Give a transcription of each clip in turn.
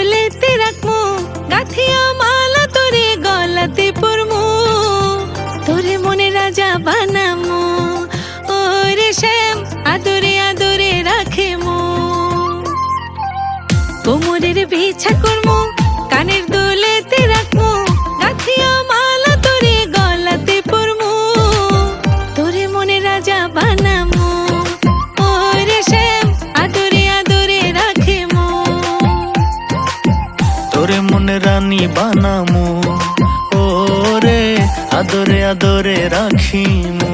চুলেতে রাখমু। গাথিয়া মালা তোরে গলাতে পরমু। তোরে মনে রাজা বানামো। ও রে শ্যাম, আদরে আদরে রাখেমু। কোমরের বিছা করমো। বানামু। ওরে আদরে আদরে রাখিমু।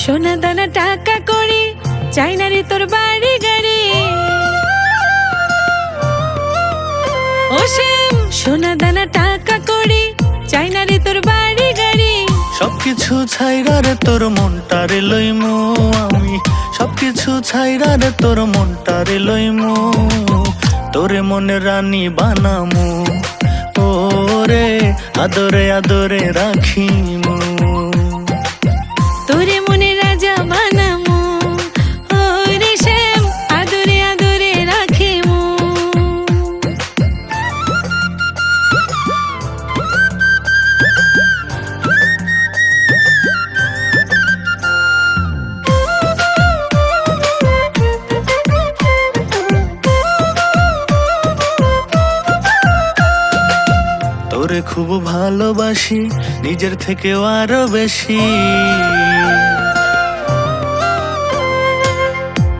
সোনা দানা টাকা করে চাই না রে তোর বাড়ি। সোনা দানা টাকা করি চাই না রে তোর বাড়ি গাড়ি। সবকিছু ছাইরা রে তোর মনটারে লইমু আমি। সবকিছু ছাইরা রে তোর মনটারে লইমু, তোরে মনে রানী বানামু। ওরে আদরে আদরে রাখিমু। খুব ভালোবাসি, নিজের থেকেও আরও বেশি।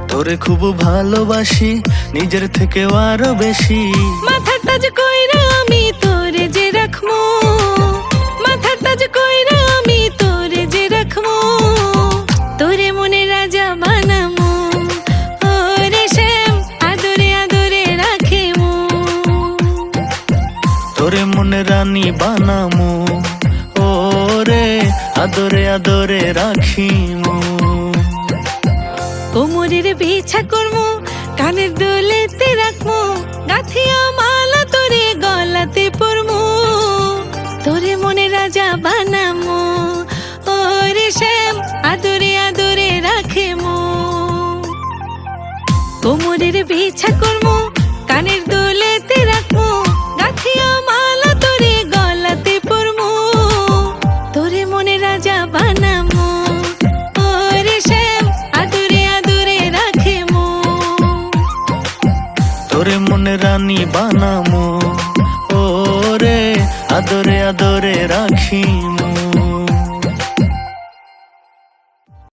তোরে খুব ভালোবাসি, নিজের থেকেও আরও বেশি। মাথার তাজ কইরা আমি তোরে যে রাখমু মাথার তাজ কইরা আমি তোরে যে রাখমু তোরে মনে রাজা তোরে মনে রানী বানামু। ওরে আদরে আদরে রাখিমু। কোমরের বিছা করমু, কানের দুলেতে রাখমু, গাথিয়া মালা তোরে গলাতে পরমু। তোরে মনে রাজা বানামু, ওরে শ্যাম আদরে আদরে রাখেমু। কোমরের বিছা করমু, কানের দুলেতে রানী বানামো। ওরে আদরে আদরে রাখিমু।